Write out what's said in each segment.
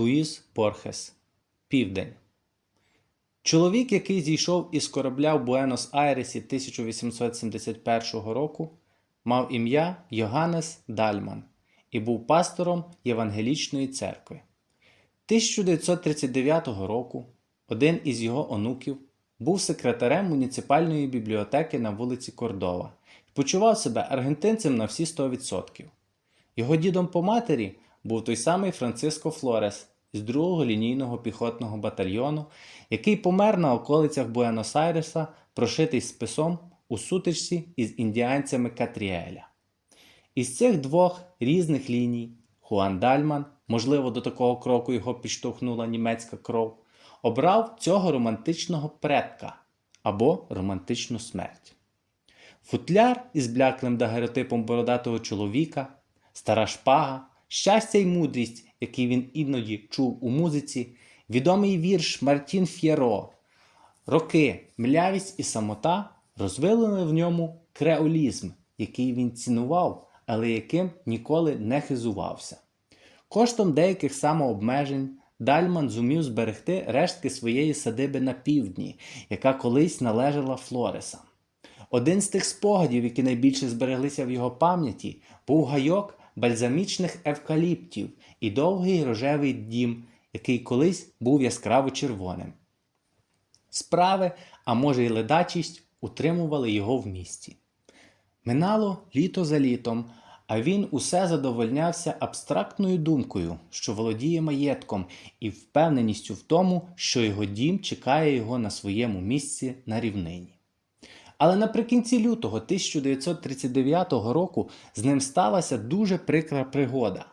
Луїс Борхес Південь. Чоловік, який зійшов із корабля в Буенос-Айресі 1871 року, мав ім'я Йоганнес Дальман і був пастором Євангелічної церкви. 1939 року один із його онуків був секретарем муніципальної бібліотеки на вулиці Кордова і почував себе аргентинцем на всі 100%. Його дідом по матері був той самий Франциско Флорес з 2-го лінійного піхотного батальйону, який помер на околицях Буенос-Айреса, прошитий списом у сутичці із індіанцями Катріеля. Із цих двох різних ліній Хуан Дальман, можливо, до такого кроку його підштовхнула німецька кров, обрав цього романтичного предка або романтичну смерть. Футляр із бляклим дагеротипом бородатого чоловіка, стара шпага, щастя й мудрість, який він іноді чув у музиці, відомий вірш Мартін Ф'єро, роки, млявість і самота розвилили в ньому креолізм, який він цінував, але яким ніколи не хизувався. Коштом деяких самообмежень Дальман зумів зберегти рештки своєї садиби на півдні, яка колись належала Флоресам. Один з тих спогадів, які найбільше збереглися в його пам'яті, був гайок бальзамічних евкаліптів і довгий рожевий дім, який колись був яскраво червоним. Справи, а може й ледачість, утримували його в місті. Минало літо за літом, а він усе задовольнявся абстрактною думкою, що володіє маєтком, і впевненістю в тому, що його дім чекає його на своєму місці на рівнині. Але наприкінці лютого 1939 року з ним сталася дуже прикра пригода.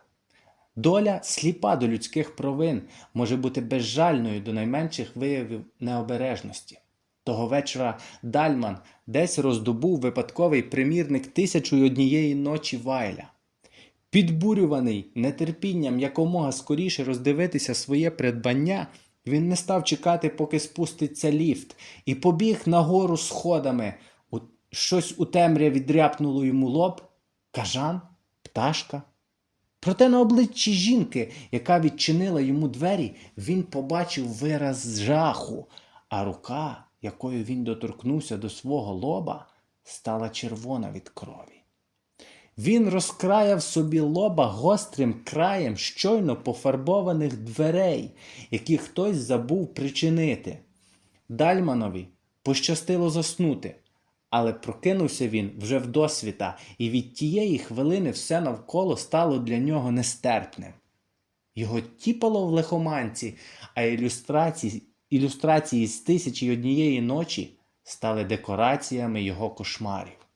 Доля сліпа до людських провин може бути безжальною до найменших виявів необережності. Того вечора Дальман десь роздобув випадковий примірник тисячу однієї ночі Вайля. Підбурюваний нетерпінням якомога скоріше роздивитися своє придбання, він не став чекати, поки спуститься ліфт, і побіг нагору сходами. Щось у темряві дряпнуло йому лоб, кажан, пташка. Проте на обличчі жінки, яка відчинила йому двері, він побачив вираз жаху, а рука, якою він доторкнувся до свого лоба, стала червона від крові. Він розкраяв собі лоба гострим краєм щойно пофарбованих дверей, які хтось забув причинити. Дальманові пощастило заснути, але прокинувся він вже вдосвіта, і від тієї хвилини все навколо стало для нього нестерпним. Його тіпало в лихоманці, а ілюстрації, ілюстрації з тисячі однієї ночі стали декораціями його кошмарів.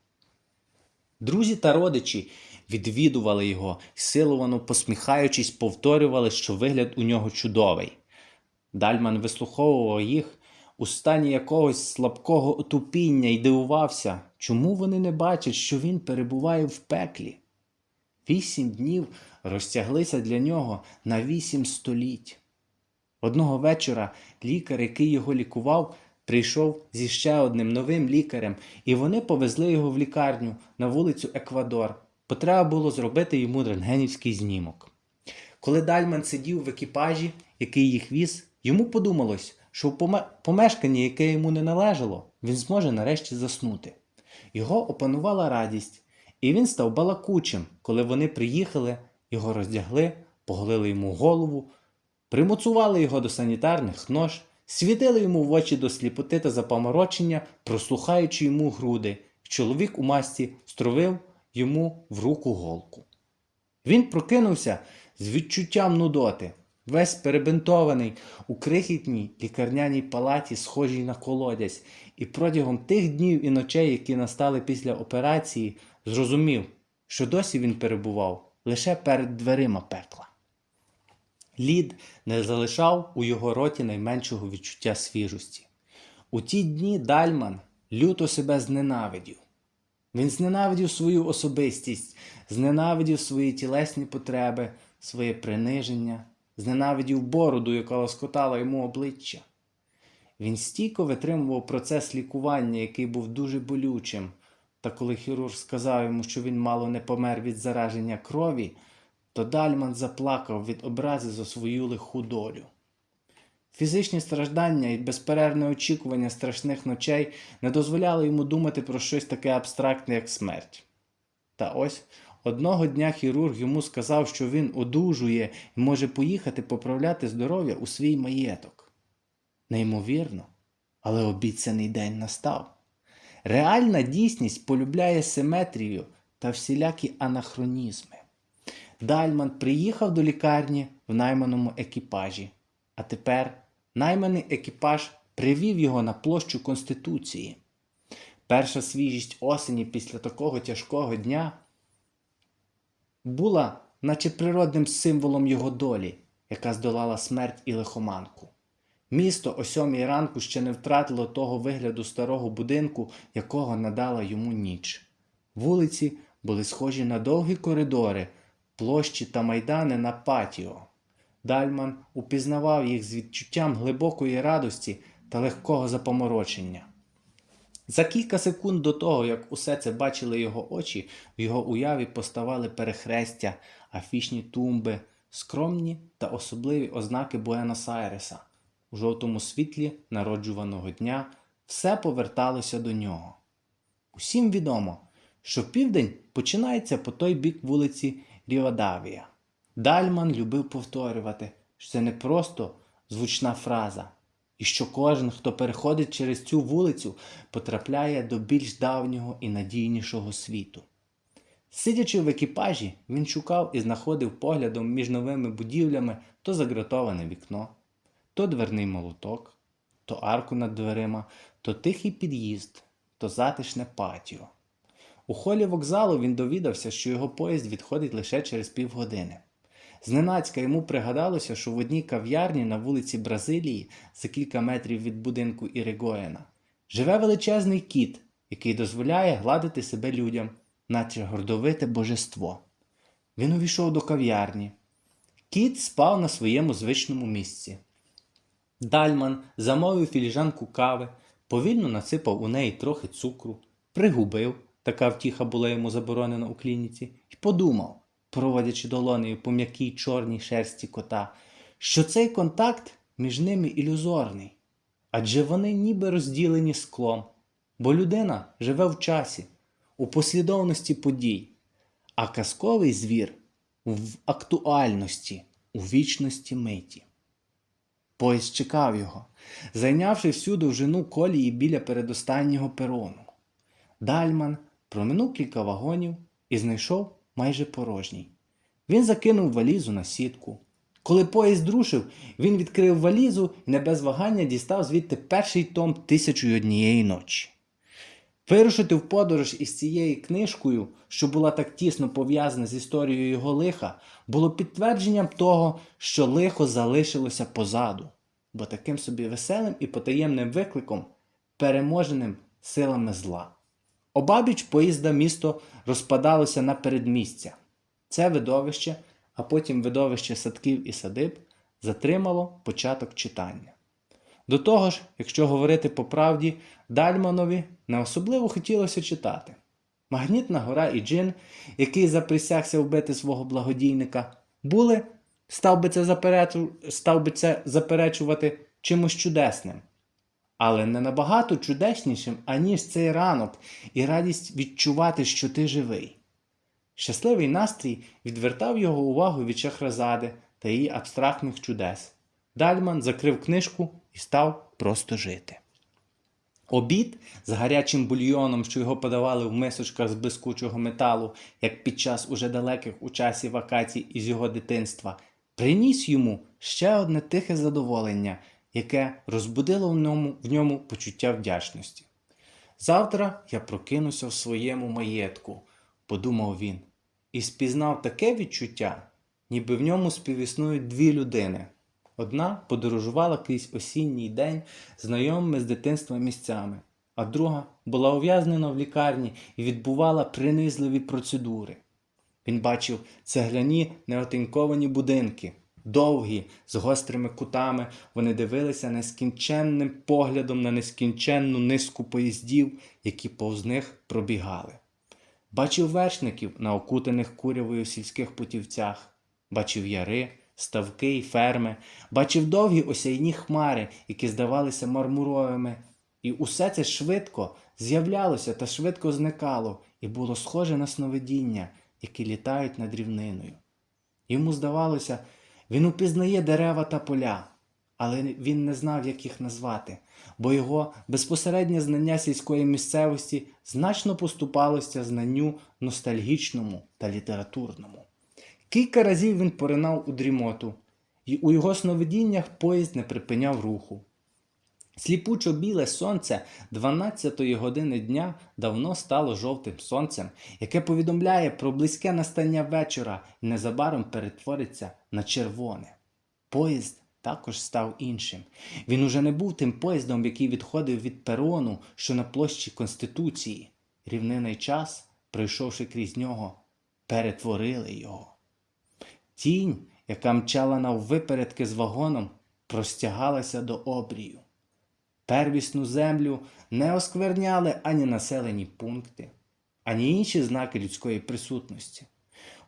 Друзі та родичі відвідували його, силовано посміхаючись, повторювали, що вигляд у нього чудовий. Дальман вислуховував їх у стані якогось слабкого отупіння і дивувався, чому вони не бачать, що він перебуває в пеклі. Вісім днів розтяглися для нього на вісім століть. Одного вечора лікар, який його лікував, прийшов зі ще одним новим лікарем, і вони повезли його в лікарню на вулицю Еквадор, бо треба було зробити йому рентгенівський знімок. Коли Дальман сидів в екіпажі, який їх віз, йому подумалось, що в помешканні, яке йому не належало, він зможе нарешті заснути. Його опанувала радість, і він став балакучим, коли вони приїхали, його роздягли, поголили йому голову, примуцували його до санітарних нож, світили йому в очі до сліпоти та запаморочення, прослухаючи йому груди. Чоловік у масті стровив йому в руку голку. Він прокинувся з відчуттям нудоти, весь перебинтований у крихітній лікарняній палаті, схожій на колодязь, і протягом тих днів і ночей, які настали після операції, зрозумів, що досі він перебував лише перед дверима пекла. Лід не залишав у його роті найменшого відчуття свіжості. У ті дні Дальман люто себе зненавидів. Він зненавидів свою особистість, зненавидів свої тілесні потреби, своє приниження, зненавидів бороду, яка лоскотала йому обличчя. Він стійко витримував процес лікування, який був дуже болючим. Та коли хірург сказав йому, що він мало не помер від зараження крові, то Дальман заплакав від образи за свою лиху долю. Фізичні страждання і безперервне очікування страшних ночей не дозволяли йому думати про щось таке абстрактне, як смерть. Та ось одного дня хірург йому сказав, що він одужує і може поїхати поправляти здоров'я у свій маєток. Неймовірно, але обіцяний день настав. Реальна дійсність полюбляє симетрію та всілякі анахронізми. Дальман приїхав до лікарні в найманому екіпажі, а тепер найманий екіпаж привів його на площу Конституції. Перша свіжість осені після такого тяжкого дня була, наче природним символом його долі, яка здолала смерть і лихоманку. Місто о сьомій ранку ще не втратило того вигляду старого будинку, якого надала йому ніч. Вулиці були схожі на довгі коридори, площі та майдани на патіо. Дальман упізнавав їх з відчуттям глибокої радості та легкого запоморочення. За кілька секунд до того, як усе це бачили його очі, в його уяві поставали перехрестя, афішні тумби, скромні та особливі ознаки Буенос-Айреса. У жовтому світлі народжуваного дня все поверталося до нього. Усім відомо, що південь починається по той бік вулиці Ріодавія. Дальман любив повторювати, що це не просто звучна фраза, і що кожен, хто переходить через цю вулицю, потрапляє до більш давнього і надійнішого світу. Сидячи в екіпажі, він шукав і знаходив поглядом між новими будівлями то загратоване вікно, то дверний молоток, то арку над дверима, то тихий під'їзд, то затишне патіо. У холі вокзалу він довідався, що його поїзд відходить лише через півгодини. Зненацька йому пригадалося, що в одній кав'ярні на вулиці Бразилії, за кілька метрів від будинку Іригоєна, живе величезний кіт, який дозволяє гладити себе людям, наче гордовите божество. Він увійшов до кав'ярні. Кіт спав на своєму звичному місці. Дальман замовив філіжанку кави, повільно насипав у неї трохи цукру, пригубив, така втіха була йому заборонена у клініці, і подумав, проводячи долонею по м'якій чорній шерсті кота, що цей контакт між ними ілюзорний, адже вони ніби розділені склом, бо людина живе в часі, у послідовності подій, а казковий звір в актуальності, у вічності миті. Поїзд чекав його, зайнявши всю довжину колії біля передостаннього перону. Дальман проминув кілька вагонів і знайшов майже порожній. Він закинув валізу на сітку. Коли поїзд рушив, він відкрив валізу і не без вагання дістав звідти перший том «Тисячу однієї ночі. Вирушити в подорож із цією книжкою, що була так тісно пов'язана з історією його лиха, було підтвердженням того, що лихо залишилося позаду, бо таким собі веселим і потаємним викликом, переможеним силами зла. Обабіч поїзда місто розпадалося на передмістя. Це видовище, а потім видовище садків і садиб затримало початок читання. До того ж, якщо говорити по правді, Дальманові не особливо хотілося читати. Магнітна гора і Джин, який заприсягся вбити свого благодійника, були, став би це, заперечувати чимось чудесним, але не набагато чудеснішим, аніж цей ранок і радість відчувати, що ти живий. Щасливий настрій відвертав його увагу від Шахразади та її абстрактних чудес. Дальман закрив книжку і став просто жити. Обід з гарячим бульйоном, що його подавали в мисочках з блискучого металу, як під час уже далеких у часі вакацій із його дитинства, приніс йому ще одне тихе задоволення, яке розбудило в ньому, в ньому почуття вдячності. Завтра я прокинуся в своєму маєтку, подумав він, і спізнав таке відчуття, ніби в ньому співіснують дві людини. Одна подорожувала крізь осінній день знайомими з дитинства місцями, а друга була ув'язнена в лікарні і відбувала принизливі процедури. Він бачив цегляні неотинковані будинки, довгі, з гострими кутами, вони дивилися нескінченним поглядом на нескінченну низку поїздів, які повз них пробігали. Бачив вершників на окутаних курявою сільських путівцях, бачив яри, ставки й ферми, бачив довгі осяйні хмари, які здавалися мармуровими. І усе це швидко з'являлося та швидко зникало, і було схоже на сновидіння, які літають над рівниною. Йому здавалося, він упізнає дерева та поля, але він не знав, як їх назвати, бо його безпосереднє знання сільської місцевості значно поступалося знанню ностальгічному та літературному. Кілька разів він поринав у дрімоту, і у його сновидіннях поїзд не припиняв руху. Сліпучо біле сонце 12-ї години дня давно стало жовтим сонцем, яке повідомляє про близьке настання вечора і незабаром перетвориться на червоне. Поїзд також став іншим. Він уже не був тим поїздом, який відходив від перону, що на площі Конституції. Рівнина й час, пройшовши крізь нього, перетворили його. Тінь, яка мчала наввипередки з вагоном, простягалася до обрію. Первісну землю не оскверняли ані населені пункти, ані інші знаки людської присутності.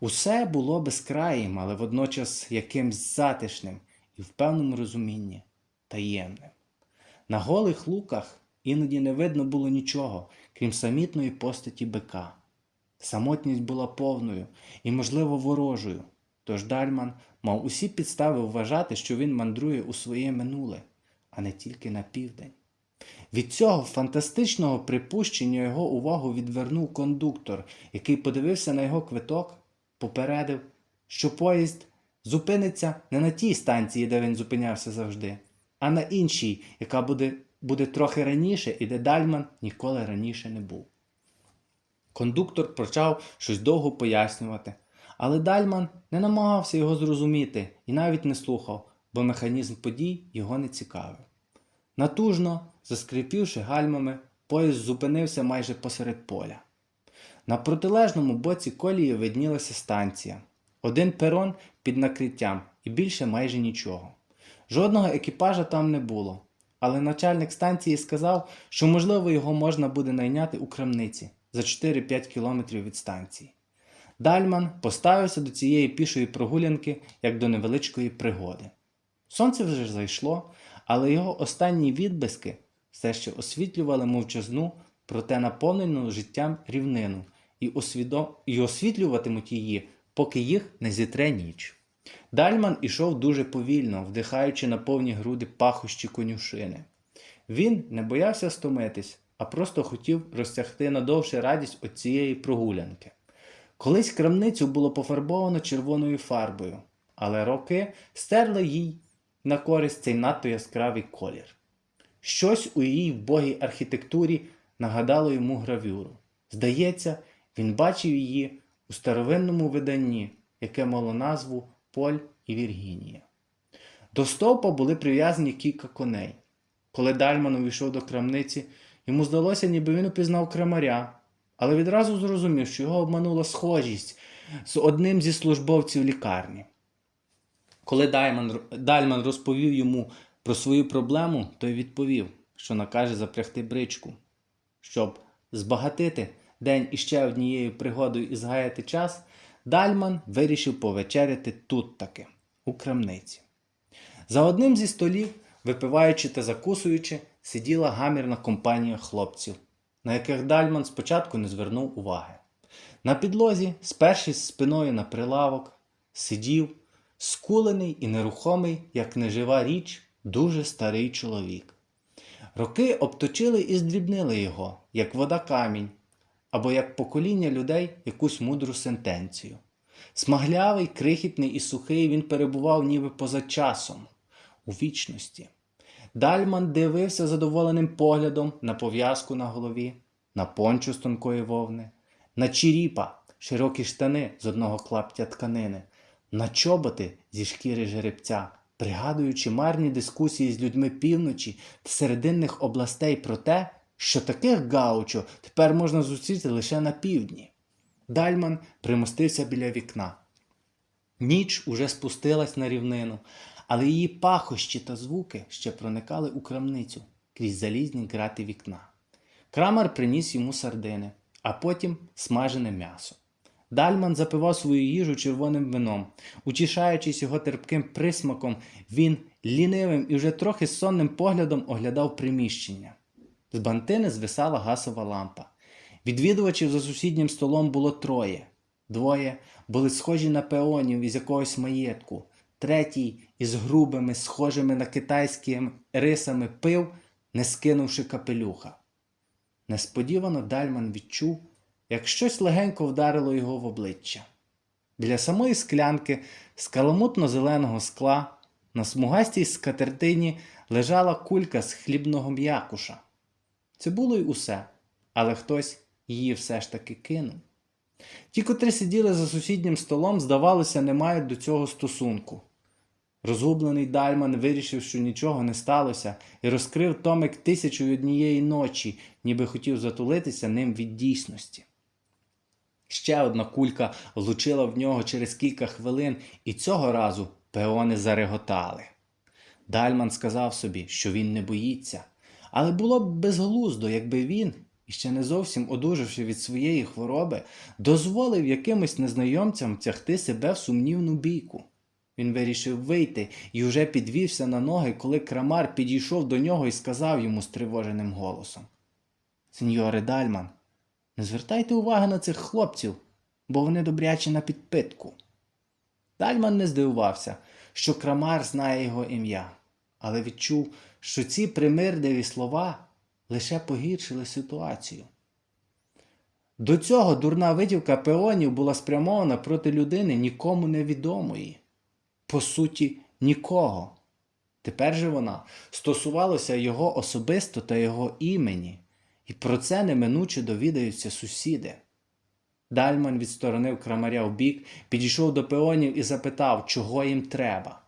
Усе було безкраїм, але водночас якимсь затишним і в певному розумінні таємним. На голих луках іноді не видно було нічого, крім самітної постаті бика. Самотність була повною і, можливо, ворожою, тож Дальман мав усі підстави вважати, що він мандрує у своє минуле, а не тільки на південь. Від цього фантастичного припущення його увагу відвернув кондуктор, який подивився на його квиток, попередив, що поїзд зупиниться не на тій станції, де він зупинявся завжди, а на іншій, яка буде, буде трохи раніше і де Дальман ніколи раніше не був. Кондуктор почав щось довго пояснювати, але Дальман не намагався його зрозуміти і навіть не слухав, бо механізм подій його не цікавив. Натужно, заскрипівши гальмами, поїзд зупинився майже посеред поля. На протилежному боці колії виднілася станція. Один перон під накриттям і більше майже нічого. Жодного екіпажа там не було, але начальник станції сказав, що можливо його можна буде найняти у крамниці за 4-5 кілометрів від станції. Дальман поставився до цієї пішої прогулянки як до невеличкої пригоди. Сонце вже зайшло, але його останні відблиски все ще освітлювали мовчазну, проте наповнену життям рівнину, і, освідо... і освітлюватимуть її, поки їх не зітре ніч. Дальман ішов дуже повільно, вдихаючи на повні груди пахощі конюшини. Він не боявся стомитись, а просто хотів розтягти надовше радість от цієї прогулянки. Колись крамницю було пофарбовано червоною фарбою, але роки стерли їй на користь цей надто яскравий колір. Щось у її вбогій архітектурі нагадало йому гравюру. Здається, він бачив її у старовинному виданні, яке мало назву Поль і Віргінія. До стовпа були прив'язані кілька коней. Коли Дальман увійшов до крамниці, йому здалося, ніби він упізнав крамаря, але відразу зрозумів, що його обманула схожість з одним зі службовців лікарні. Коли Дайман, Дальман розповів йому про свою проблему, той відповів, що накаже запрягти бричку. Щоб збагатити день іще однією пригодою і згаяти час, Дальман вирішив повечеряти тут таки, у крамниці. За одним зі столів, випиваючи та закусуючи, сиділа гамірна компанія хлопців, на яких Дальман спочатку не звернув уваги. На підлозі, спершись спиною на прилавок, сидів скулений і нерухомий, як нежива річ, дуже старий чоловік. Роки обточили і здрібнили його, як вода камінь, або як покоління людей якусь мудру сентенцію. Смаглявий, крихітний і сухий він перебував ніби поза часом, у вічності. Дальман дивився задоволеним поглядом на пов'язку на голові, на пончу з тонкої вовни, на чіріпа, широкі штани з одного клаптя тканини, на чоботи зі шкіри жеребця, пригадуючи марні дискусії з людьми півночі та серединних областей про те, що таких гаучо тепер можна зустріти лише на півдні. Дальман примостився біля вікна. Ніч уже спустилась на рівнину, але її пахощі та звуки ще проникали у крамницю крізь залізні грати вікна. Крамар приніс йому сардини, а потім смажене м'ясо. Дальман запивав свою їжу червоним вином. Утішаючись його терпким присмаком, він лінивим і вже трохи сонним поглядом оглядав приміщення. З бантини звисала гасова лампа. Відвідувачів за сусіднім столом було троє. Двоє були схожі на пеонів із якогось маєтку, третій із грубими, схожими на китайські рисами пив, не скинувши капелюха. Несподівано Дальман відчув, як щось легенько вдарило його в обличчя. Біля самої склянки з каламутно-зеленого скла на смугастій скатертині лежала кулька з хлібного м'якуша. Це було й усе, але хтось її все ж таки кинув. Ті, котрі сиділи за сусіднім столом, здавалося, не мають до цього стосунку. Розгублений Дальман вирішив, що нічого не сталося, і розкрив томик тисячу однієї ночі, ніби хотів затулитися ним від дійсності. Ще одна кулька влучила в нього через кілька хвилин, і цього разу пеони зареготали. Дальман сказав собі, що він не боїться, але було б безглуздо, якби він, іще не зовсім одужавши від своєї хвороби, дозволив якимось незнайомцям тягти себе в сумнівну бійку. Він вирішив вийти і вже підвівся на ноги, коли крамар підійшов до нього і сказав йому стривоженим голосом: Сеньоре Дальман, не звертайте уваги на цих хлопців, бо вони добрячі на підпитку. Дальман не здивувався, що крамар знає його ім'я, але відчув, що ці примирливі слова лише погіршили ситуацію. До цього дурна витівка пеонів була спрямована проти людини нікому невідомої, по суті, нікого. Тепер же вона стосувалася його особисто та його імені, і про це неминуче довідаються сусіди. Дальман відсторонив крамаря вбік, підійшов до пеонів і запитав, чого їм треба.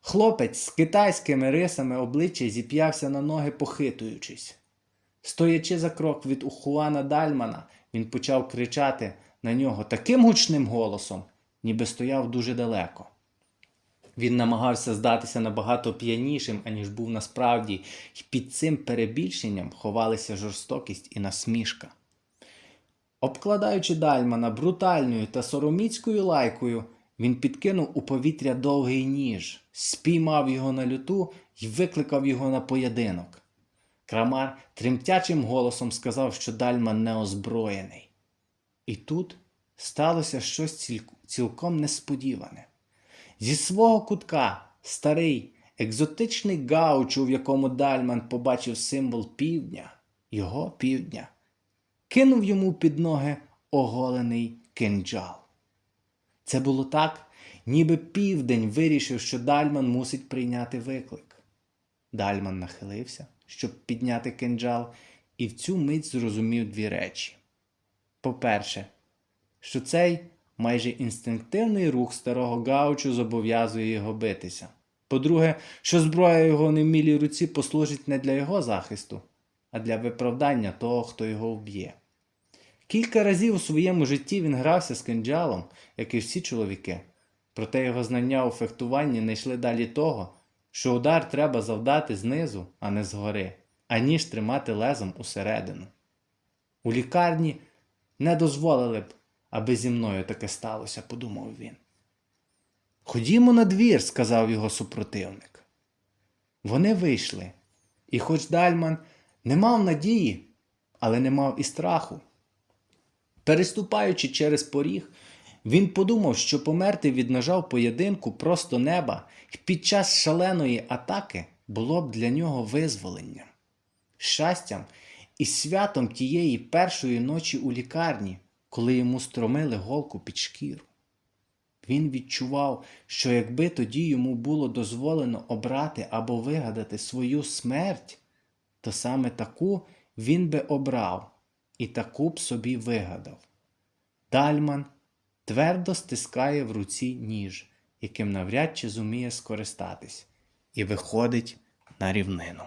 Хлопець з китайськими рисами обличчя зіп'явся на ноги, похитуючись. Стоячи за крок від Ухуана Дальмана, він почав кричати на нього таким гучним голосом, ніби стояв дуже далеко. Він намагався здатися набагато п'янішим, аніж був насправді, і під цим перебільшенням ховалися жорстокість і насмішка. Обкладаючи Дальмана брутальною та сороміцькою лайкою, він підкинув у повітря довгий ніж, спіймав його на люту і викликав його на поєдинок. Крамар тремтячим голосом сказав, що Дальман не озброєний. І тут сталося щось цілком несподіване. Зі свого кутка старий, екзотичний гаучу, в якому Дальман побачив символ півдня, його півдня, кинув йому під ноги оголений кинджал. Це було так, ніби південь вирішив, що Дальман мусить прийняти виклик. Дальман нахилився, щоб підняти кинджал, і в цю мить зрозумів дві речі. По-перше, що цей майже інстинктивний рух старого гаучу зобов'язує його битися. По-друге, що зброя його невмілій руці послужить не для його захисту, а для виправдання того, хто його вб'є. Кілька разів у своєму житті він грався з кинджалом, як і всі чоловіки. Проте його знання у фехтуванні не йшли далі того, що удар треба завдати знизу, а не згори, аніж тримати лезом усередину. У лікарні не дозволили б, аби зі мною таке сталося, подумав він. Ходімо на двір, сказав його супротивник. Вони вийшли, і хоч Дальман не мав надії, але не мав і страху. Переступаючи через поріг, він подумав, що померти від ножа в поєдинку просто неба і під час шаленої атаки було б для нього визволенням, щастям і святом тієї першої ночі у лікарні, коли йому стромили голку під шкіру. Він відчував, що якби тоді йому було дозволено обрати або вигадати свою смерть, то саме таку він би обрав і таку б собі вигадав. Дальман твердо стискає в руці ніж, яким навряд чи зуміє скористатись, і виходить на рівнину.